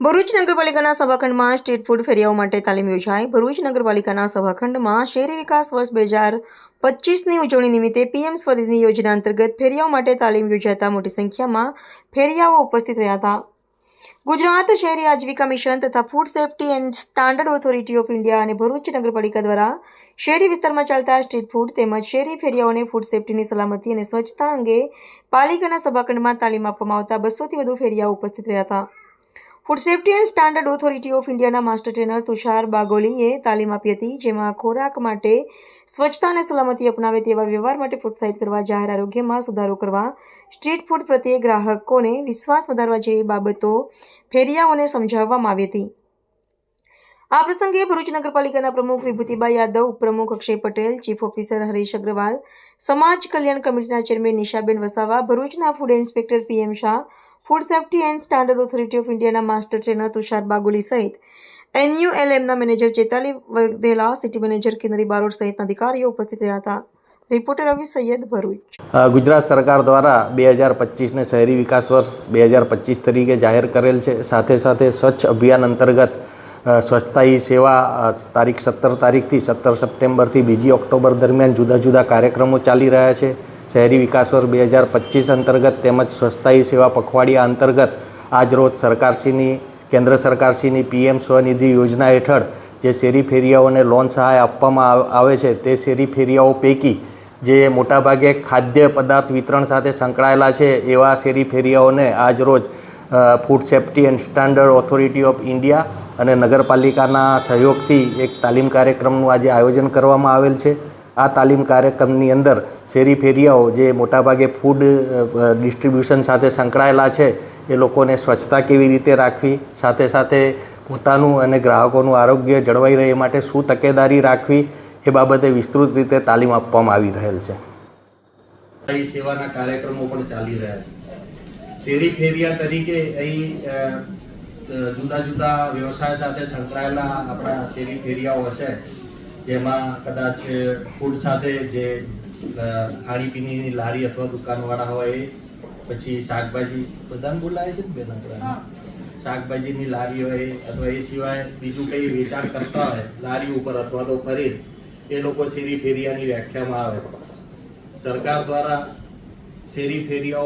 ભરૂચ નગરપાલિકાના સભાખંડમાં street food ફેરિયાઓ માટે તાલીમ યોજાઈ. ભરૂચ નગરપાલિકાના સભાખંડમાં શહેરી વિકાસ વર્ષ બે હજાર પચીસની ઉજવણી નિમિત્તે પીએમ સ્વનિધિ યોજના અંતર્ગત ફેરિયાઓ માટે તાલીમ યોજાતા મોટી સંખ્યામાં ફેરિયાઓ ઉપસ્થિત રહ્યા હતા. ગુજરાત શહેરી આજીવિકા મિશન તથા food safety and standard authority of India અને ભરૂચ નગરપાલિકા દ્વારા શહેરી વિસ્તારમાં ચાલતા સ્ટ્રીટ ફૂડ તેમજ શહેરી ફેરિયાઓને ફૂડ સેફ્ટીની સલામતી અને સ્વચ્છતા અંગે પાલિકાના સભાખંડમાં તાલીમ આપવામાં આવતા બસોથી વધુ ફેરિયાઓ ઉપસ્થિત રહ્યા હતા. Food safety and standard authority of ઇન્ડિયાના માસ્ટર ટ્રેનર તુષાર બાગોલીએ તાલીમ આપી હતી, જેમાં ખોરાક માટે સ્વચ્છતા અને સલામતી અપનાવે તેવા વ્યવહાર માટે પ્રોત્સાહિત કરવા, જાહેર આરોગ્યમાં સુધારો કરવા, સ્ટ્રીટ ફૂડ પ્રત્યે ગ્રાહકોને વિશ્વાસ વધારવા જેવી બાબતો ફેરિયાઓને સમજાવવામાં આવી હતી. આ પ્રસંગે ભરૂચ નગરપાલિકાના પ્રમુખ વિભૂતિબા યાદવ, ઉપપ્રમુખ અક્ષય પટેલ, ચીફ ઓફિસર હરીશ અગ્રવાલ, સમાજ કલ્યાણ કમિટીના ચેરમેન નિશાબેન વસાવા, ભરૂચના food inspector P M Shah food safety and standard authority of ઇન્ડિયાના માસ્ટર ટ્રેનર તુષાર બાગુલી સહિત એનયુએલએમના મેનેજર ચેતાલી વધેલા સિટી મેનેજર કિનરી બારોટ સહિતના અધિકારીઓ ઉપસ્થિત રહ્યા હતા. રિપોર્ટર રવિ સૈયદ ભરૂચ. ગુજરાત સરકાર દ્વારા બે હજાર પચીસને શહેરી વિકાસ વર્ષ બે હજાર પચીસ તરીકે જાહેર કરેલ છે. સાથે સાથે સ્વચ્છ અભિયાન અંતર્ગત સ્વચ્છતા સેવા તારીખ સત્તર તારીખથી સત્તર સપ્ટેમ્બરથી બીજી ઓક્ટોબર દરમિયાન જુદા જુદા કાર્યક્રમો ચાલી રહ્યા છે. શહેરી વિકાસ વર્ષ બે હજાર પચીસ અંતર્ગત તેમજ સ્વસ્થાયી સેવા પખવાડિયા અંતર્ગત આજરોજ સરકારશ્રીની, કેન્દ્ર સરકારશ્રીની પીએમ સ્વનિધિ યોજના હેઠળ જે શેરી ફેરિયાઓને લોન સહાય આપવામાં આવે છે તે શેરી ફેરિયાઓ પૈકી જે મોટાભાગે ખાદ્ય પદાર્થ વિતરણ સાથે સંકળાયેલા છે એવા શેરી ફેરિયાઓને આજ રોજ food safety and standard authority of India અને નગરપાલિકાના સહયોગથી એક તાલીમ કાર્યક્રમનું આજે આયોજન કરવામાં આવેલ છે. આ તાલીમ કાર્યક્રમની અંદર શેરી ફેરિયાઓ જે મોટાભાગે ફૂડ ડિસ્ટ્રીબ્યુશન સાથે સંકળાયેલા છે, એ લોકોને સ્વચ્છતા કેવી રીતે રાખવી, સાથે સાથે પોતાનું અને ગ્રાહકોનું આરોગ્ય જળવાઈ રહે એ માટે શું તકેદારી રાખવી, એ બાબતે વિસ્તૃત રીતે તાલીમ આપવામાં આવી રહેલ છે. સેવાના કાર્યક્રમો પણ ચાલી રહ્યા છે. શેરી ફેરિયા તરીકે અહીં જુદા જુદા વ્યવસાય સાથે સંકળાયેલા આપણા શેરી ફેરિયાઓ હશે. જેમાં કદાચ ફૂડ સાથે જે ખાણીપીણીની લારી અથવા દુકાનવાળા હોય એ પછી શાકભાજી બધાને બોલાવે છે ને બેન બધા શાકભાજીની લારી હોય અથવા એ સિવાય બીજું કંઈ વેચાણ કરતા હોય લારી ઉપર અથવા તો ફરી એ લોકો શેરી ફેરિયાની વ્યાખ્યામાં આવે. સરકાર દ્વારા શેરી ફેરિયાઓ